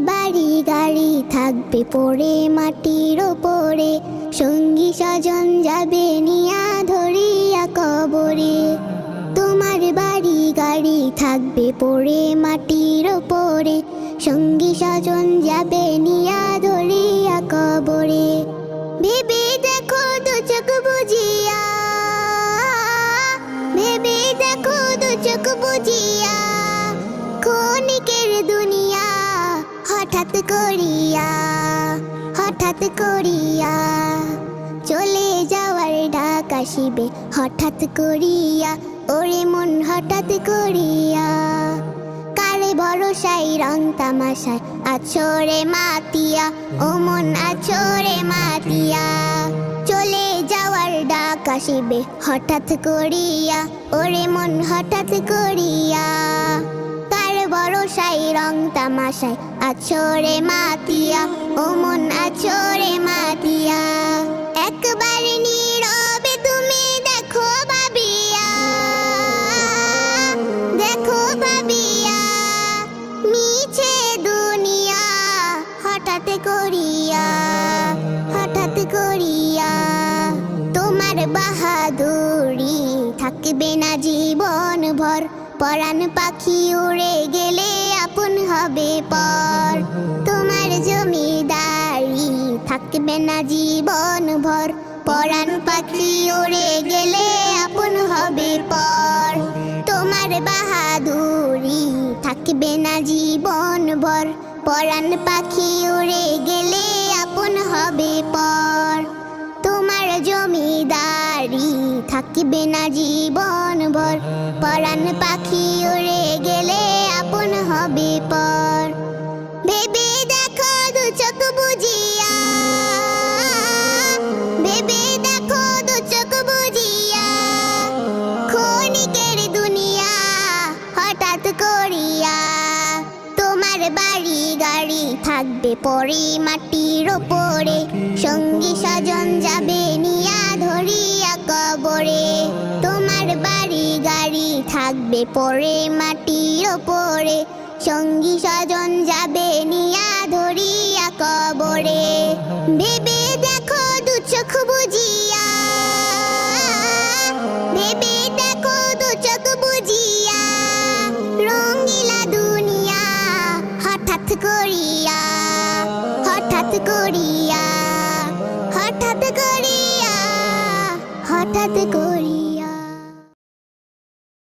বাড়ি গাড়ি থাকবে পড়ে মাটির ওপরে। সঙ্গী স্বজন যাবে নিয়া ধরিয়া কবরে। তোমার বাড়ি গাড়ি থাকবে পড়ে মাটির ওপরে। সঙ্গী স্বজন যাবে নিয়া ধরিয়া কবরে। ভেবে দেখো দু চোখ বুঝিয়া। ভেবে দেখো দু চোখ বুঝিয়া। করিয়া, হঠাৎ করিয়া চলে যাওয়ার ডাক আসিবে। হঠাৎ করিয়া, ওরে মন হঠাৎ করিয়া, কারে ভরসাই রং তামাশায় আছরে মাতিয়া, ও মন আছরে মাতিয়া। চলে যাওয়ার ডাক আসিবে। হঠাৎ করিয়া, ওরে মন হঠাৎ করিয়া রং তামাশায়। আছরে মাতিয়া, ও মন আছরে মাতিয়া। একবার নীরবে তুমি দেখো ভাবিয়া দেখো ভাবিয়া, মিছে দুনিয়া হঠাৎ করিয়া হঠাৎ করিয়া তোমার বাহাদুরি থাকবে না জীবন ভর পরাণ পাখি উড়ে আপন হবে পর। তোমার জমিদারি থাকবে না জীবন ভর। পরাণ পাখি উড়ে গেলে আপন হবে পর। তোমার বাহাদুরি থাকবে না জীবন ভর। পরাণ পাখি উড়ে গেলে আপন হবে পর। তোমার জমিদারি থাকবে না জীবন ভর। পরাণ পাখি উড়ে গেলে আপন হবে পর? ভেবে দেখো, দু চোখ বুঝিয়া। ভেবে দেখো, দু চোখ বুঝিয়া। দুনিয়া হঠাৎ করিয়া, তোমার বাড়ি গাড়ি থাকবে পরে মাটির ওপরে। সঙ্গী স্বজন যাবে নিয়া ধরিয়া কবরে। তোমার বাড়ি গাড়ি থাকবে পরে ওপরে সঙ্গী স্বজন যাবে নিয়া ধরিয়া কবরে। ভেবে দেখো দু চোখ বুঝিয়া, ভেবে দেখো দু চোখ বুঝিয়া, রঙিলা দুনিয়া হঠাৎ করিয়া হঠাৎ করিয়া হঠাৎ করিয়া হঠাৎ করিয়া।